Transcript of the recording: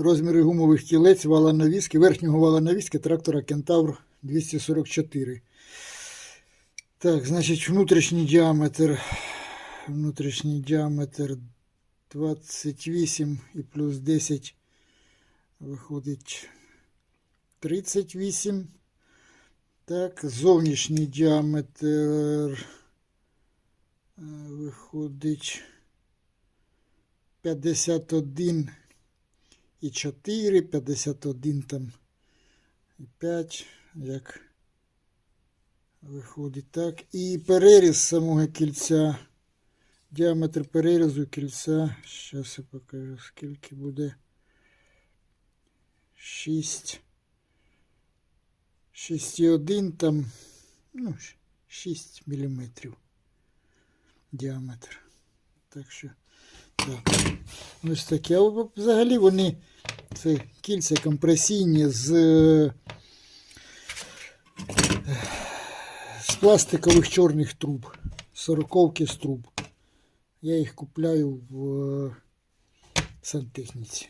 Розміри гумових кілець вала навіски, верхнього вала навіски трактора Кентавр 244. Так, значить, внутрішній діаметр. Внутрішній діаметр 28 і плюс 10 виходить 38. Так, зовнішній діаметр е, виходить 51 і 4, 51 там і 5, як виходить так. І переріз самого кільця, діаметр перерізу кільця, зараз я покажу, скільки буде. 6, 6,1 там, ну, 6 міліметрів діаметр. Так що, так. Ось таке. А взагалі вони, це кільця компресійні з, з пластикових чорних труб, сороковки з труб. Я їх купляю в е, сантехніці.